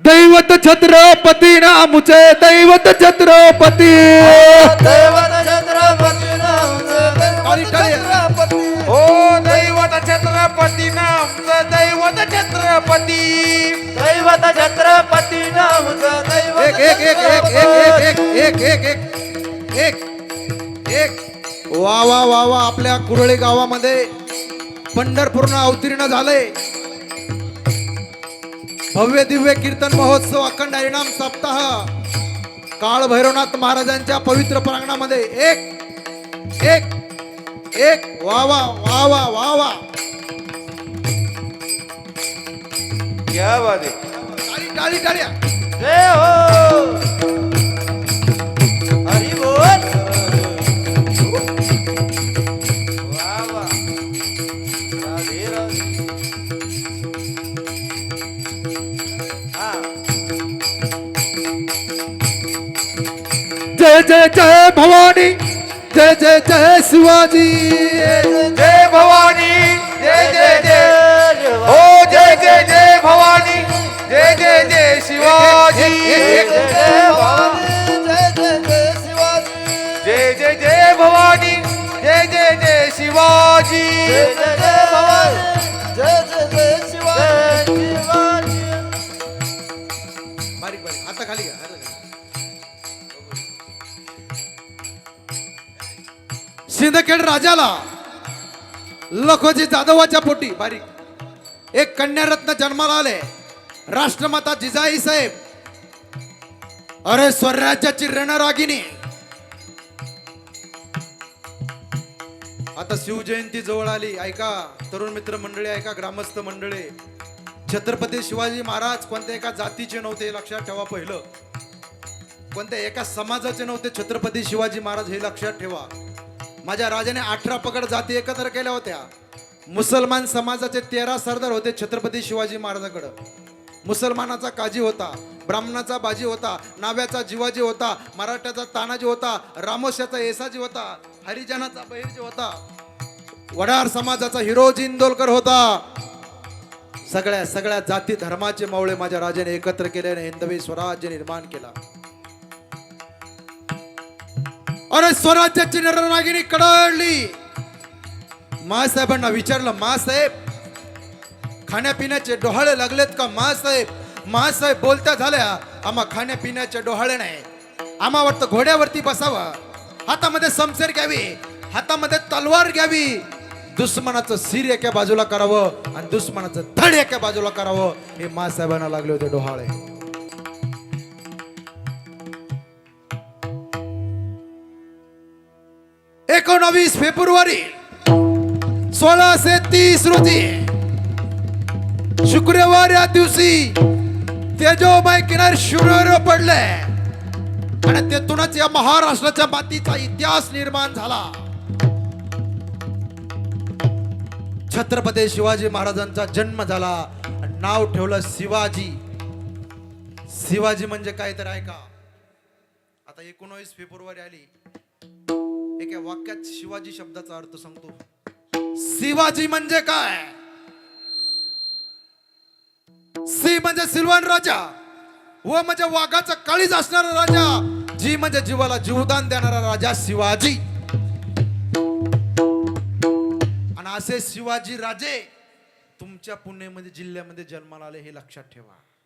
दैवत छत्रपती नामुचे दैवत छत्रपती दैवत छत्रपती. छत्रपती हो दैवत छत्रपती नामचं दैवत छत्रपती दैवत छत्रपती नाम दैवत एक एक एक एक एक एक एक एक एक एक एक वा वा वा वा आपल्या कुरळे गावामध्ये पंढरपूरनं अवतीर्ण झाले भव्य दिव्य कीर्तन महोत्सव अखंड हरिनाम सप्ताह. काळ भैरवनाथ महाराजांच्या पवित्र प्रांगणामध्ये एक एक एक वा वा वा वा वा वा. टाळी टाळी टाळ्या जय हो! जय जय जय भवानी। जय जय जय शिवाजी। जय भवानी। जय जय जय हो जय जय जय भवानी। जय जय जय शिवाजी। जय जय भवानी। जय जय जय शिवाजी। जय जय जय भवानी जय जय जय शिवाजी खाली घ्या सिंदखेड राजाला लखोजी जाधवाच्या पोटी बारीक. एक कन्यारत्न जन्माला आले. राष्ट्रमाता जिजाई साहेब. अरे स्वराज्याची रणरागिनी आता शिवजयंती जवळ आली. ऐका तरुण मित्र मंडळी ऐका ग्रामस्थ मंडळी. छत्रपती शिवाजी महाराज कोणत्या एका जातीचे नव्हते लक्षात ठेवा पहिलं. कोणत्या एका समाजाचे नव्हते छत्रपती शिवाजी महाराज हे लक्षात ठेवा. माझ्या राजाने अठरा पकड जाती एकत्र केल्या होत्या. मुसलमान समाजाचे तेरा सरदार होते छत्रपती शिवाजी महाराजाकडं. मुसलमानाचा काजी होता ब्राह्मणाचा बाजी होता नाव्याचा जिवाजी होता मराठ्याचा तानाजी होता रामोश्याचा येसाजी होता हरिजनाचा बहिरजी होता. वडार समाजाचा हिरोजी इंदोलकर होता. सगळ्या सगळ्या जाती धर्माचे मावळे माझ्या राजाने एकत्र केल्याने हिंदवी स्वराज्य निर्माण केला. अरे स्वराज्याची रणरागिणी कडळली मासाहेबांना विचारलं मासाहेब खाण्यापिण्याचे डोहाळे लागलेत का मासाहेब? मासाहेब बोलत्या झाल्या आम्हा खाण्यापिण्याचे डोहाळे नाही. आम्हा वाटतं घोड्यावरती बसावं. हातामध्ये समसेर घ्यावी हातामध्ये तलवार घ्यावी. दुश्मनाचं सिर एका बाजूला करावं आणि दुश्मनाचं धड एका बाजूला करावं हे मासाहेबांना लागले होते डोहाळे. एकोणावीस फेब्रुवारी सोळाशे तीस रोजी शुक्रवार या दिवशी तेजोबाई किनार शिरोर पडले. आणि तेथूनच या महाराष्ट्राच्या मातीचा इतिहास निर्माण झाला. छत्रपती शिवाजी महाराजांचा जन्म झाला. नाव ठेवलं शिवाजी. शिवाजी म्हणजे काय तर ऐका. आता एकोणवीस फेब्रुवारी आली. एका वाक्यात शिवाजी शब्दाचा अर्थ सांगतो. शिवाजी म्हणजे काय? सी म्हणजे सिल्वन राजा. व म्हणजे वाघाचा काळीज असणारा राजा. जी म्हणजे जीवाला जीवदान देणारा राजा शिवाजी. असे शिवाजी राजे तुमच्या पुणेमध्ये जिल्ह्यामध्ये जन्माला आले हे लक्षात ठेवा.